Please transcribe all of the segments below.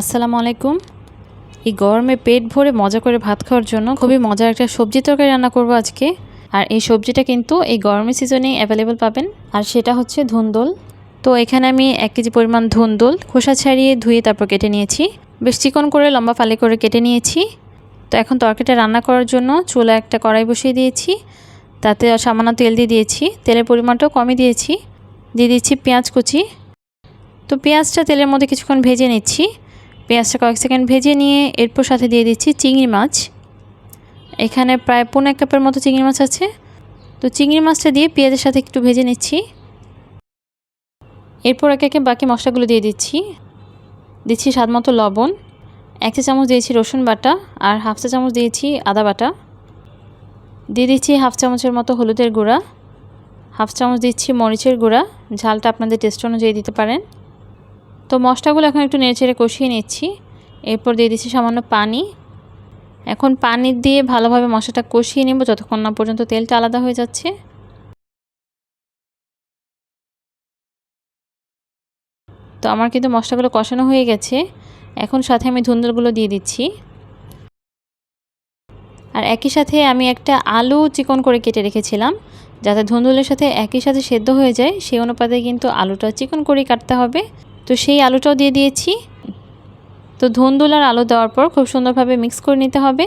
আসসালামু আলাইকুম। এই গরমে পেট ভরে মজা করে ভাত খাওয়ার জন্য খুবই মজার একটা সবজি তরকারি রান্না করব আজকে। আর এই সবজিটা কিন্তু এই গরমের সিজনে অ্যাভেলেবল পাবেন। আর সেটা হচ্ছে ধুন্দল। তো এখানে আমি এক কেজি পরিমাণ ধুন্দল, খোসা ছাড়িয়ে ধুয়ে তারপর কেটে নিয়েছি। বেশ চিকন করে, লম্বা ফালি করে কেটে নিয়েছি। তো এখন তরকারিটা রান্না করার জন্য চুলা একটা কড়াই বসিয়ে দিয়েছি। তাতে সামান্য তেল দিয়ে দিয়েছি। তেলের পরিমাণটাও কমই দিয়েছি। দিয়ে দিচ্ছি পেঁয়াজ কুচি। তো পেঁয়াজটা তেলের মধ্যে কিছুক্ষণ ভেজে নিচ্ছি। পেঁয়াজটা কয়েক সেকেন্ড ভেজে নিয়ে এরপর সাথে দিয়ে দিচ্ছি চিংড়ি মাছ। এখানে প্রায় পনেরো এক কাপের মতো চিংড়ি মাছ আছে। তো চিংড়ি মাছটা দিয়ে পেঁয়াজের সাথে একটু ভেজে নিচ্ছি। এরপর একে একে বাকি মশলাগুলো দিয়ে দিচ্ছি। দিচ্ছি স্বাদ মতো লবণ। এক চা চামচ দিয়েছি রসুন বাটা আর হাফ চা চামচ দিয়েছি আদা বাটা। দিয়ে দিচ্ছি হাফ চামচের মতো হলুদের গুঁড়া। হাফ চামচ দিচ্ছি মরিচের গুঁড়া। ঝালটা আপনাদের টেস্ট অনুযায়ী দিতে পারেন। তো মশলাগুলো এখন একটু নেড়ে নেড়েচেড়ে কষিয়ে নিচ্ছি। এরপর দিয়ে দিচ্ছি সামান্য পানি। এখন পানি দিয়ে ভালোভাবে মশলাটা কষিয়ে নেব যতক্ষণ না পর্যন্ত তেলটা আলাদা হয়ে যাচ্ছে। তো আমার কিন্তু মশলাগুলো কষানো হয়ে গেছে। এখন সাথে আমি ধুন্দুলগুলো দিয়ে দিচ্ছি। আর একই সাথে আমি একটা আলু চিকন করে কেটে রেখেছিলাম, যাতে ধুন্দুলের সাথে একই সাথে সেদ্ধ হয়ে যায়, সেই অনুপাতে কিন্তু আলুটা চিকন করেই কাটতে হবে। তো সেই আলুটাও দিয়ে দিয়েছি। তো ধুন্দুল আর আলু দেওয়ার পর খুব সুন্দরভাবে মিক্স করে নিতে হবে।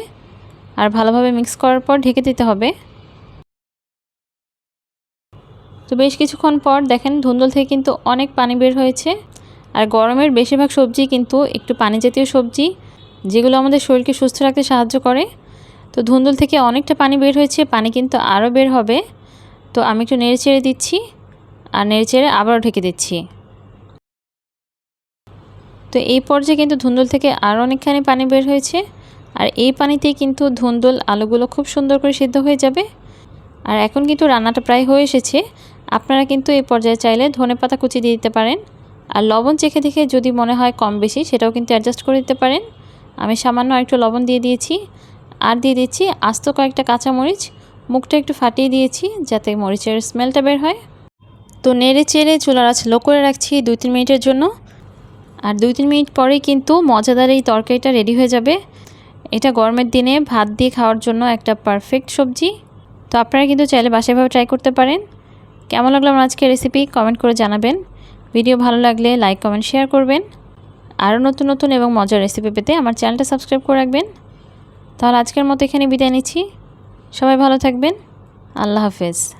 আর ভালোভাবে মিক্স করার পর ঢেকে দিতে হবে। তো বেশ কিছুক্ষণ পর দেখেন ধুন্দুল থেকে কিন্তু অনেক পানি বের হয়েছে। আর গরমের বেশিরভাগ সবজি কিন্তু একটু পানি জাতীয় সবজি, যেগুলো আমাদের শরীরকে সুস্থ রাখতে সাহায্য করে। তো ধুন্দুল থেকে অনেকটা পানি বের হয়েছে, পানি কিন্তু আরও বের হবে। তো আমি একটু নেড়ে চেড়ে দিচ্ছি। আর নেড়ে চেড়ে আবারও ঢেকে দিচ্ছি। তো এই পর্যায়ে কিন্তু ধুন্দুল থেকে আরও অনেকখানি পানি বের হয়েছে। আর এই পানিতেই কিন্তু ধুন্দুল আলুগুলো খুব সুন্দর করে সিদ্ধ হয়ে যাবে। আর এখন কিন্তু রান্নাটা প্রায় হয়ে এসেছে। আপনারা কিন্তু এই পর্যায়ে চাইলে ধনে পাতা কুচি দিয়ে দিতে পারেন। আর লবণ চেখে দেখে যদি মনে হয় কম বেশি, সেটাও কিন্তু অ্যাডজাস্ট করে দিতে পারেন। আমি সামান্য একটু লবণ দিয়ে দিয়েছি। আর দিয়ে দিচ্ছি আস্ত কয়েকটা কাঁচামরিচ। মুখটা একটু ফাটিয়ে দিয়েছি যাতে মরিচের স্মেলটা বের হয়। তো নেড়ে চেড়ে চুলার আঁচ লো করে রাখছি দুই তিন মিনিটের জন্য। আর দুই তিন মিনিট পরেই কিন্তু মজাদার এই তরকারিটা রেডি হয়ে যাবে। এটা গরমের দিনে ভাত দিয়ে খাওয়ার জন্য একটা পারফেক্ট সবজি। তো আপনারা কিন্তু চাইলে বাসায়ভাবে ট্রাই করতে পারেন। কেমন লাগল আমার আজকের রেসিপি কমেন্ট করে জানাবেন। ভিডিও ভালো লাগলে লাইক কমেন্ট শেয়ার করবেন। আরও নতুন নতুন এবং মজার রেসিপি পেতে আমার চ্যানেলটা সাবস্ক্রাইব করে রাখবেন। তাহলে আজকের মতো এখানে বিদায় নিচ্ছি। সবাই ভালো থাকবেন। আল্লাহ হাফেজ।